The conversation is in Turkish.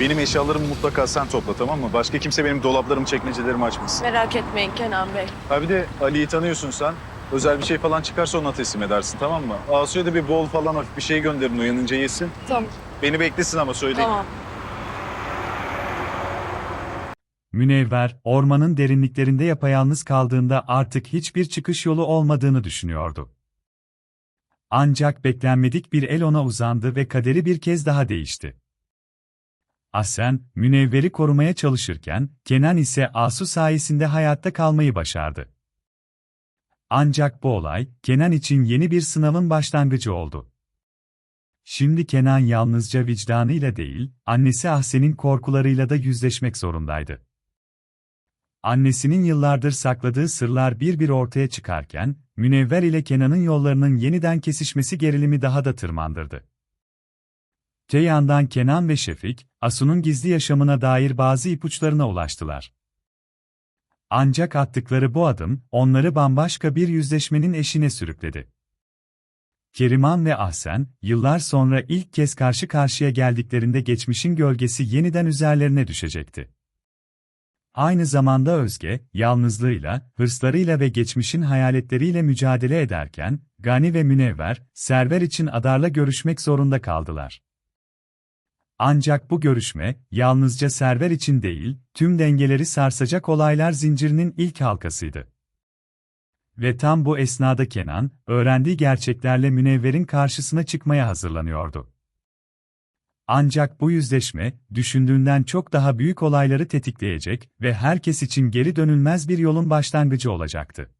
Benim eşyalarımı mutlaka sen topla tamam mı? Başka kimse benim dolaplarımı, çekmecelerimi açmasın. Merak etmeyin Kenan Bey. Ha bir de Ali'yi tanıyorsun sen. Özel bir şey falan çıkarsa ona teslim edersin tamam mı? Asu'ya da bir bol falan hafif bir şey gönderin uyanınca yesin. Tamam. Beni beklesin ama söyleyin. Tamam. Münevver, ormanın derinliklerinde yapayalnız kaldığında artık hiçbir çıkış yolu olmadığını düşünüyordu. Ancak beklenmedik bir el ona uzandı ve kaderi bir kez daha değişti. Ahsen, Münevver'i korumaya çalışırken, Kenan ise Asu sayesinde hayatta kalmayı başardı. Ancak bu olay, Kenan için yeni bir sınavın başlangıcı oldu. Şimdi Kenan yalnızca vicdanıyla değil, annesi Ahsen'in korkularıyla da yüzleşmek zorundaydı. Annesinin yıllardır sakladığı sırlar bir bir ortaya çıkarken, Münevver ile Kenan'ın yollarının yeniden kesişmesi gerilimi daha da tırmandırdı. Te Kenan ve Şefik, Asu'nun gizli yaşamına dair bazı ipuçlarına ulaştılar. Ancak attıkları bu adım, onları bambaşka bir yüzleşmenin eşine sürükledi. Keriman ve Ahsen, yıllar sonra ilk kez karşı karşıya geldiklerinde geçmişin gölgesi yeniden üzerlerine düşecekti. Aynı zamanda Özge, yalnızlığıyla, hırslarıyla ve geçmişin hayaletleriyle mücadele ederken, Gani ve Münevver, Server için Adar'la görüşmek zorunda kaldılar. Ancak bu görüşme, yalnızca Server için değil, tüm dengeleri sarsacak olaylar zincirinin ilk halkasıydı. Ve tam bu esnada Kenan, öğrendiği gerçeklerle Münevver'in karşısına çıkmaya hazırlanıyordu. Ancak bu yüzleşme, düşündüğünden çok daha büyük olayları tetikleyecek ve herkes için geri dönülmez bir yolun başlangıcı olacaktı.